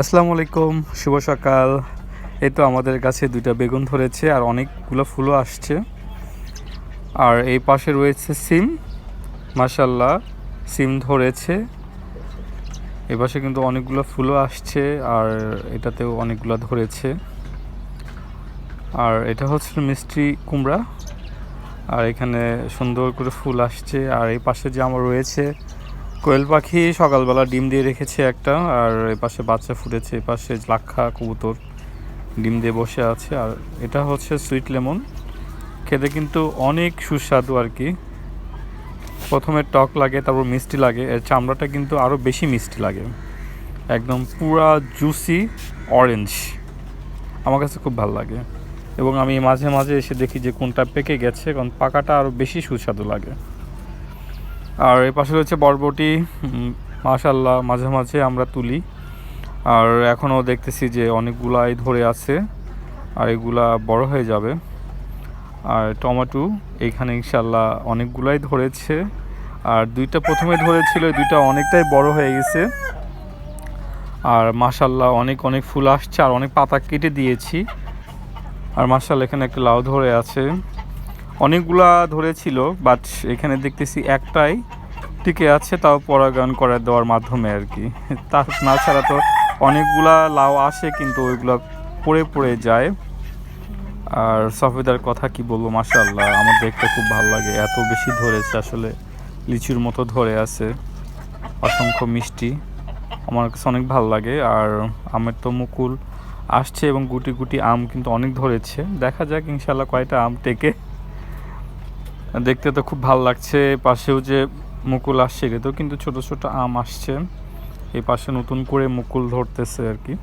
আসসালামু আলাইকুম, শুভ সকাল। এই তো আমাদের কাছে দুইটা বেগুন ধরেছে আর অনেকগুলো ফুলও আসছে। আর এই পাশে রয়েছে সিম। মাশাল্লাহ সিম ধরেছে। এই পাশে কিন্তু অনেকগুলো ফুলও আসছে আর এটাতেও অনেকগুলো ধরেছে। আর এটা হচ্ছে মিষ্টি কুমড়া। আর এখানে সুন্দর করে ফুল আসছে। আর এই পাশে যে আমার রয়েছে কোয়েল পাখি সকালবেলা ডিম দিয়ে রেখেছে একটা, আর এ পাশে বাচ্চা ফুটেছে, এ পাশে লাক্ষা কবুতর ডিম দিয়ে বসে আছে, আর এটা হচ্ছে সুইট লেমন। খেতে কিন্তু অনেক সুস্বাদু আর কি। প্রথমে টক লাগে, তারপর মিষ্টি লাগে, এর চামড়াটা কিন্তু আরও বেশি মিষ্টি লাগে। একদম পুরা জুসি অরেঞ্জ। আমার কাছে খুব ভালো লাগে। এবং আমি মাঝে মাঝে এসে দেখি যে কোনটা পেকে গেছে, কারণ পাকাটা আরও বেশি সুস্বাদু লাগে। আর এ পাশে রয়েছে বরবটি। মাশাল্লাহ মাঝে মাঝে আমরা তুলি। আর এখনও দেখতেছি যে অনেকগুলাই ধরে আছে আর এগুলা বড় হয়ে যাবে। আর টমেটো এইখানে ইনশাল্লাহ অনেকগুলাই ধরেছে। আর দুইটা প্রথমে ধরেছিল দুইটা অনেকটাই বড় হয়ে গেছে। আর মাশাল্লাহ অনেক অনেক ফুল আসছে আর অনেক পাতা কেটে দিয়েছি। আর মাশাল্লাহ এখানে একটা লাউ ধরে আছে। অনেকগুলা ধরেছিল, বাট এখানে দেখতেছি একটাই। টিকে আছে, তাও পরাগায়ন করে দেওয়ার মাধ্যমে আর কি। তা ছাড়া তো অনেকগুলা লাউ আসে, কিন্তু ওইগুলা পড়ে পড়ে যায়। আর সফেদার কথা কি বলব মাশাল্লাহ আমার দেখতে খুব ভালো লাগে। এত বেশি ধরেছে আসলে, লিচুর মতো ধরে আছে। অসংখ্য মিষ্টি, আমার কাছে অনেক ভালো লাগে। আর আমের তো মুকুল আসছে এবং গুটি গুটি আম কিন্তু অনেক ধরেছে। দেখা যাক ইনশাল্লাহ কয়টা আম টেকে। দেখতে তো খুব ভালো লাগছে, পাশেও যে মুকুল আসছে এটাতেও কিন্তু ছোট ছোট আম আসছে। এই পাশে নতুন করে মুকুল ধরতেছে আর কি।